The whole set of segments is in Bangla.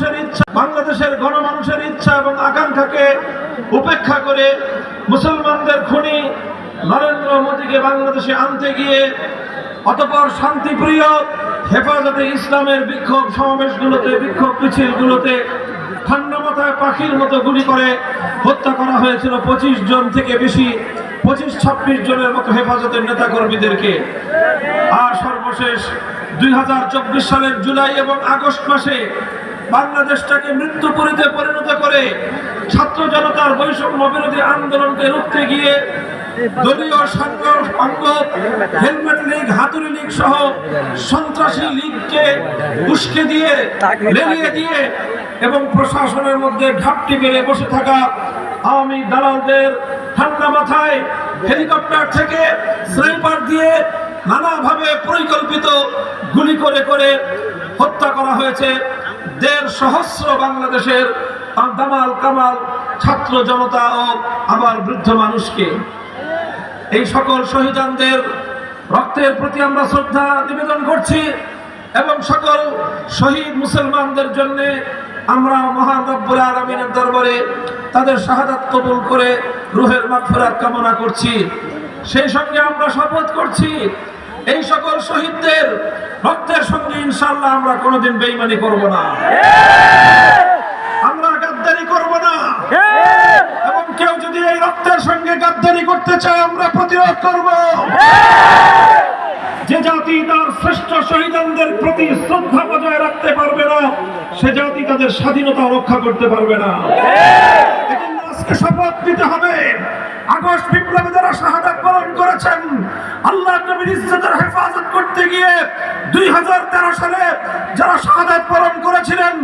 গণমানুষের ইচ্ছা, বাংলাদেশের গণমানুষের ইচ্ছা এবং আকাঙ্ক্ষাকে উপেক্ষা করে মুসলমানদের খুনি নরেন্দ্র মোদীকে বাংলাদেশে আনতে গিয়ে অতপর শান্তিপ্রিয় হেফাজতে ইসলামের বিক্ষোভ সমাবেশগুলোতে, বিক্ষোভ মিছিলগুলোতে ঠান্ডা মাথায় পাখির মতো গুলি করে হত্যা করা হয়েছিল পঁচিশ জন থেকে বেশি, পঁচিশ, ছাব্বিশ জনের মতো হেফাজতের নেতাকর্মীদেরকে। আর সর্বশেষ দুই হাজার চব্বিশ সালের জুলাই এবং আগস্ট মাসে বাংলাদেশটাকে মৃত্যুপুরীতে পরিণত করে ছাত্র জনতার বৈষম্য বিরোধী আন্দোলনকে রুখতে গিয়ে দলীয় সংঘ হেলমেট লীগ, হাতুড়ি লীগ সহ সন্ত্রাসী লীগকে উস্কে দিয়ে, লেলিয়ে দিয়ে এবং প্রশাসনের মধ্যে ঘাপটি মেরে বসে থাকা আওয়ামী দালালদের ঠান্ডা মাথায় হেলিকপ্টার থেকে স্নাইপার দিয়ে নানাভাবে পরিকল্পিত গুলি করে করে হত্যা করা হয়েছে। দেড় সহস্র বাংলাদেশের দামাল কামাল, ছাত্র জনতা ও আবার বৃদ্ধ মানুষকে। এই সকল শহীদানদের রক্তের প্রতি আমরা শ্রদ্ধা নিবেদন করছি এবং সকল শহীদ মুসলমানদের জন্য আমরা মহান রব্বুল আলমিনের দরবারে তাদের শাহাদাত কবুল করে রুহের মাগফিরাত কামনা করছি। সেই সঙ্গে আমরা শপথ করছি এই সকল শহীদদের রক্তের সঙ্গে ইনশাল্লাহ আমরা কোনোদিন বেইমানি করব না। আমরা গাদ্দারি করব না। এবং কেউ যদি এই রক্তের সঙ্গে গাদ্দারি করতে চায়, আমরা প্রতিরোধ করব। যে জাতি তার শ্রেষ্ঠ শহীদদের প্রতি শ্রদ্ধা বজায় রাখতে পারবে না, সে জাতি তাদের স্বাধীনতা রক্ষা করতে পারবে না। আজকে শপথ নিতে হবে। আগস্ট বিপ্লবে যারা শাহাদাত বরণ করেছেন। আল্লাহ নবীর ইজ্জতের হেফাজত করতে গিয়ে দুই হাজার তেরো সালে যারা শাহাদাত বরণ করেছিলেন,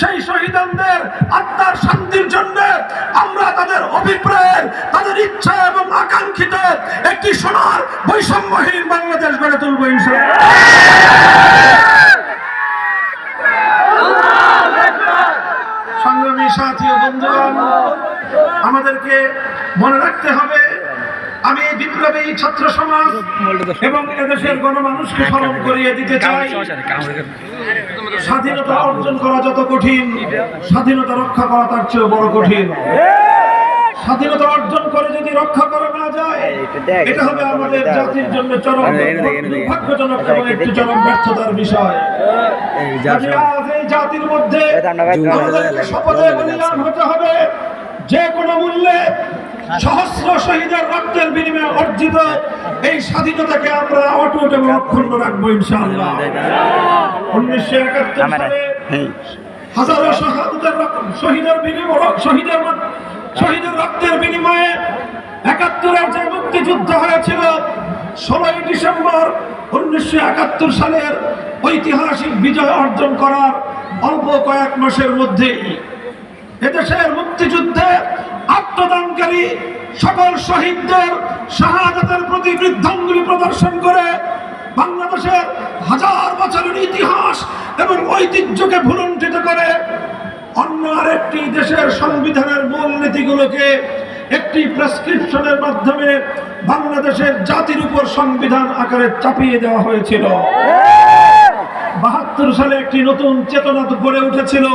সেই শহীদদের আত্মার শান্তির জন্য আমরা তাদের অভিপ্রায়ের, তাদের ইচ্ছা এবং আকাঙ্ক্ষিত একটি সোনার বৈষম্যহীন বাংলাদেশ গড়ে তুলব সংগ্রামী সাথী বন্ধুগণ, আমাদেরকে মনে রাখতে হবে আমি এই বিপ্লবী ছাত্র সমাজ এবং এদেশের গণমানুষকে স্মরণ করিয়ে দিতে চাই। স্বাধীনতা অর্জন করা যত কঠিন স্বাধীনতা রক্ষা করা তার চেয়েও বড় কঠিন। স্বাধীনতা অর্জন করে যদি রক্ষা করা না যায় এটা হবে আমাদের জাতির জন্য চরম দুর্ভাগ্যজনক এবং একটি চরম ব্যর্থতার বিষয়। আজ এই জাতির মধ্যে আমাদেরকে শপথে বলিয়ান হতে হবে। যে কোনো মূল্যে সহস্র শহীদের রক্তের বিনিময়ে অর্জিত এই স্বাধীনতাকে আমরা অটুট এবং অক্ষুণ্ণ রাখব ইনশাআল্লাহ। উনিশশো একাত্তর সালে হাজারো শাহাদতের শহীদের বিনিময় শহীদের শহীদের রক্তের বিনিময়ে একাত্তরের যে মুক্তিযুদ্ধ হয়েছিল ষোলোই ডিসেম্বর উনিশশো একাত্তর সালের ঐতিহাসিক বিজয় অর্জন করার অল্প কয়েক মাসের মধ্যেই এদেশের মুক্তিযুদ্ধে আত্মদানকারী সকল শহীদদের শাহাদাতের প্রতি বৃদ্ধাঙ্গুলি প্রদর্শন করে বাংলাদেশের হাজার বছরের ইতিহাস এবং ঐতিহ্যকে ভুলুণ্ঠিত করে অন্য আরেকটি দেশের সংবিধানের মূল নীতিগুলোকে একটি প্রেসক্রিপশনের মাধ্যমে বাংলাদেশের জাতির উপর সংবিধান আকারে চাপিয়ে দেওয়া হয়েছিল। বাহাত্তর সালে একটি নতুন চেতনা গড়ে উঠেছিল।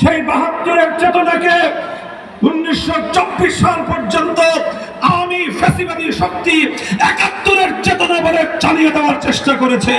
সেই বাহাত্তরের চেতনাকে উনিশশো চব্বিশ সাল পর্যন্ত আওয়ামী ফ্যাসিবাদী শক্তি একাত্তরের চেতনা বলে চালিয়ে দেওয়ার চেষ্টা করেছে।